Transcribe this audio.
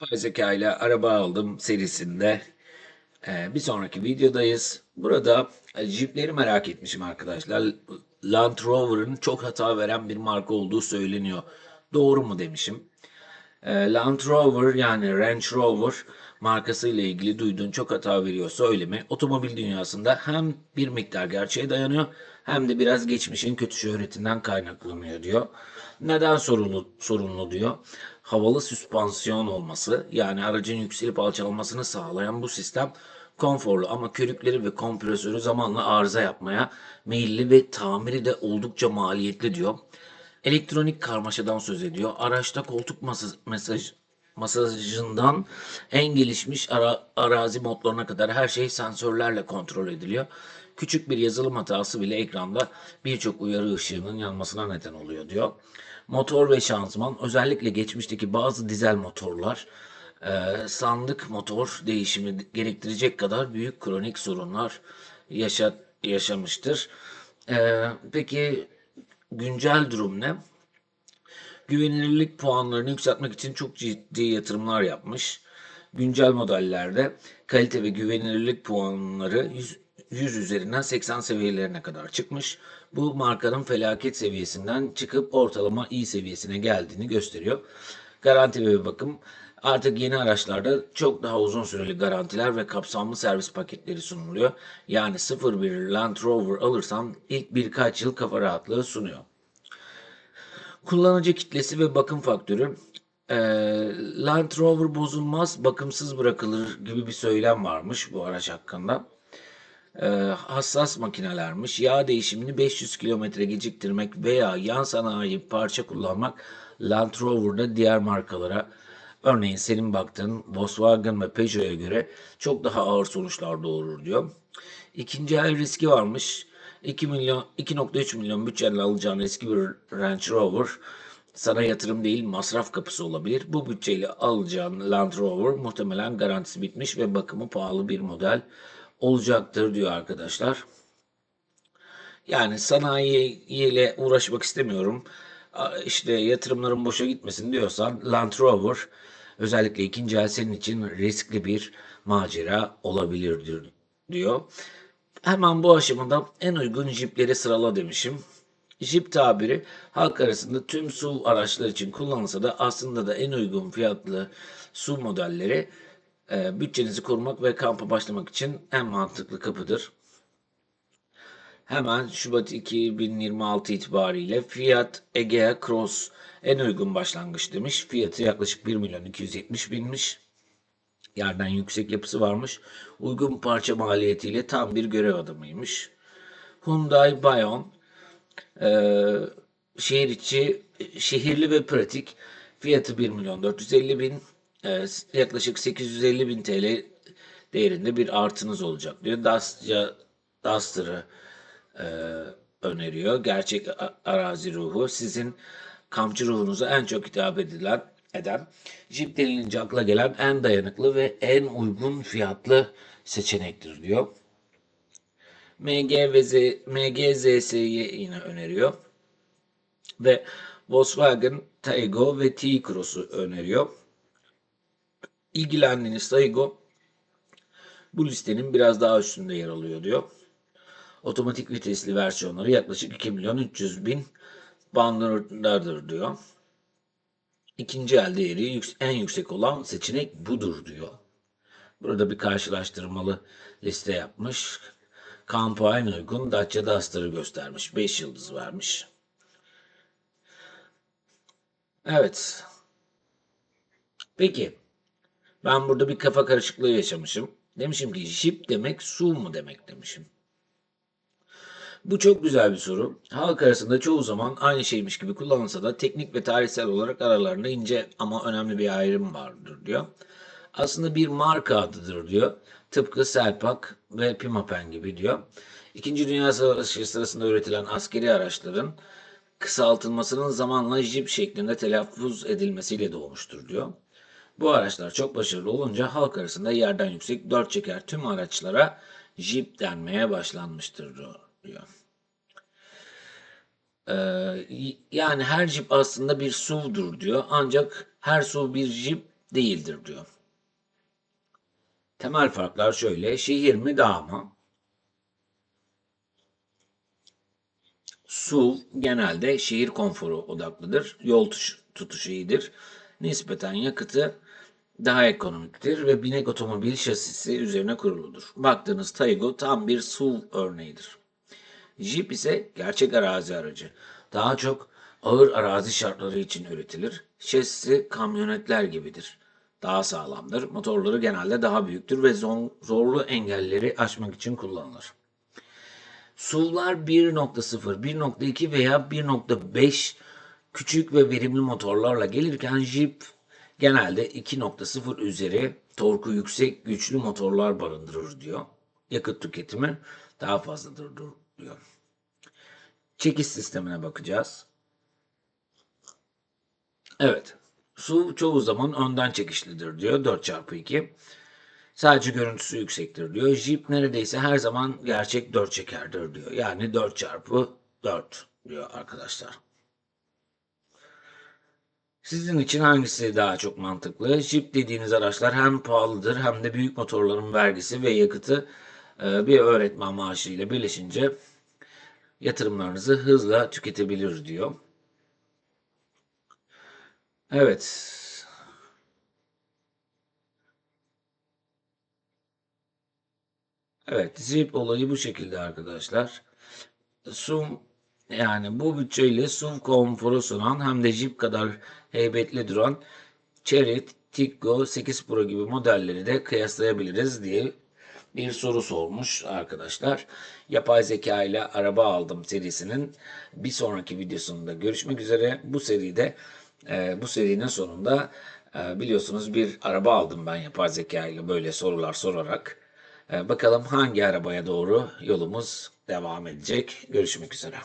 Yapay zeka ile araba aldım serisinde e, bir sonraki videodayız. Burada e, Jeep'leri merak etmişim arkadaşlar. Land Rover'ın çok hata veren bir marka olduğu söyleniyor. Doğru mu demişim. E, Land Rover yani Range Rover markası ile ilgili duyduğun çok hata veriyor söylemi otomobil dünyasında hem bir miktar gerçeğe dayanıyor hem de biraz geçmişin kötü şöhretinden kaynaklanıyor diyor. Neden sorunlu, sorunlu diyor. Havalı süspansiyon olması yani aracın yükselip alçalmasını sağlayan bu sistem konforlu ama körükleri ve kompresörü zamanla arıza yapmaya meyilli ve tamiri de oldukça maliyetli diyor. Elektronik karmaşadan söz ediyor. Araçta koltuk masaj, mesaj, masajından en gelişmiş ara, arazi modlarına kadar her şey sensörlerle kontrol ediliyor. Küçük bir yazılım hatası bile ekranda birçok uyarı ışığının yanmasına neden oluyor diyor. Motor ve şanzıman özellikle geçmişteki bazı dizel motorlar e, sandık motor değişimi gerektirecek kadar büyük kronik sorunlar yaşa, yaşamıştır. E, peki güncel durum ne? Güvenilirlik puanlarını yükseltmek için çok ciddi yatırımlar yapmış. Güncel modellerde kalite ve güvenilirlik puanları 100, 100 üzerinden 80 seviyelerine kadar çıkmış. Bu markanın felaket seviyesinden çıkıp ortalama iyi seviyesine geldiğini gösteriyor. Garanti ve bakım Artık yeni araçlarda çok daha uzun süreli garantiler ve kapsamlı servis paketleri sunuluyor. Yani 01 Land Rover alırsan ilk birkaç yıl kafa rahatlığı sunuyor. Kullanıcı kitlesi ve bakım faktörü. Ee, Land Rover bozulmaz, bakımsız bırakılır gibi bir söylem varmış bu araç hakkında. Ee, hassas makinelermiş. Yağ değişimini 500 kilometre geciktirmek veya yan sanayi parça kullanmak Land Rover'da diğer markalara örneğin senin baktığın Volkswagen ve Peugeot'a göre çok daha ağır sonuçlar doğurur diyor. İkinci el riski varmış. 2 milyon 2.3 milyon bütçeyle alacağın eski bir Range Rover sana yatırım değil masraf kapısı olabilir. Bu bütçeyle alacağın Land Rover muhtemelen garantisi bitmiş ve bakımı pahalı bir model olacaktır diyor arkadaşlar. Yani sanayi ile uğraşmak istemiyorum. İşte yatırımların boşa gitmesin diyorsan Land Rover özellikle ikinci el senin için riskli bir macera olabilir diyor. Hemen bu aşamada en uygun jipleri sırala demişim. Jip tabiri halk arasında tüm SUV araçlar için kullanılsa da aslında da en uygun fiyatlı SUV modelleri e, bütçenizi korumak ve kampa başlamak için en mantıklı kapıdır. Hemen Şubat 2026 itibariyle Fiat Egea Cross en uygun başlangıç demiş. Fiyatı yaklaşık 1 milyon 270 binmiş yerden yüksek yapısı varmış. Uygun parça maliyetiyle tam bir görev adamıymış. Hyundai Bayon e, şehir içi şehirli ve pratik fiyatı 1 milyon 450 bin e, yaklaşık 850 bin TL değerinde bir artınız olacak diyor. Dacia Duster'ı e, öneriyor. Gerçek arazi ruhu sizin kampçı ruhunuza en çok hitap edilen eden Jeep denilince akla gelen en dayanıklı ve en uygun fiyatlı seçenektir diyor. MG ve Z, MGZS'yi yine öneriyor. Ve Volkswagen Taygo ve T-Cross'u öneriyor. İlgilendiğiniz Taygo bu listenin biraz daha üstünde yer alıyor diyor. Otomatik vitesli versiyonları yaklaşık 2 milyon 300 bin bandındadır diyor. İkinci el değeri en yüksek olan seçenek budur diyor. Burada bir karşılaştırmalı liste yapmış. Kampa en uygun Dacia Duster'ı göstermiş. 5 yıldız vermiş. Evet. Peki. Ben burada bir kafa karışıklığı yaşamışım. Demişim ki Jeep demek su mu demek demişim. Bu çok güzel bir soru. Halk arasında çoğu zaman aynı şeymiş gibi kullanılsa da teknik ve tarihsel olarak aralarında ince ama önemli bir ayrım vardır diyor. Aslında bir marka adıdır diyor. Tıpkı Selpak ve Pimapen gibi diyor. İkinci Dünya Savaşı sırasında üretilen askeri araçların kısaltılmasının zamanla Jeep şeklinde telaffuz edilmesiyle doğmuştur diyor. Bu araçlar çok başarılı olunca halk arasında yerden yüksek dört çeker tüm araçlara Jeep denmeye başlanmıştır diyor. Ee, yani her Jeep aslında bir SUV'dur diyor. Ancak her SUV bir Jeep değildir diyor. Temel farklar şöyle. Şehir mi dağ mı? SUV genelde şehir konforu odaklıdır. Yol tuş- tutuşu iyidir. Nispeten yakıtı daha ekonomiktir ve binek otomobil şasisi üzerine kuruludur. Baktığınız Taygo tam bir SUV örneğidir. Jeep ise gerçek arazi aracı. Daha çok ağır arazi şartları için üretilir. Şasisi kamyonetler gibidir. Daha sağlamdır. Motorları genelde daha büyüktür ve zor- zorlu engelleri aşmak için kullanılır. SUV'lar 1.0, 1.2 veya 1.5 küçük ve verimli motorlarla gelirken Jeep genelde 2.0 üzeri torku yüksek güçlü motorlar barındırır diyor. Yakıt tüketimi daha fazladır diyor. Çekiş sistemine bakacağız. Evet. SUV çoğu zaman önden çekişlidir diyor 4x2. Sadece görüntüsü yüksektir diyor. Jeep neredeyse her zaman gerçek 4 çekerdir diyor. Yani 4 çarpı 4 diyor arkadaşlar. Sizin için hangisi daha çok mantıklı? Jeep dediğiniz araçlar hem pahalıdır hem de büyük motorların vergisi ve yakıtı bir öğretmen maaşı ile birleşince yatırımlarınızı hızla tüketebilir diyor. Evet. Evet, Jeep olayı bu şekilde arkadaşlar. SUV yani bu bütçeyle SUV konforu sunan hem de Jeep kadar heybetli duran Chery, Tiggo 8 Pro gibi modelleri de kıyaslayabiliriz diye bir soru sormuş arkadaşlar. Yapay zeka ile araba aldım serisinin bir sonraki videosunda görüşmek üzere. Bu seride e, bu serinin sonunda e, biliyorsunuz bir araba aldım ben yapay zeka ile böyle sorular sorarak. E, bakalım hangi arabaya doğru yolumuz devam edecek. Görüşmek üzere.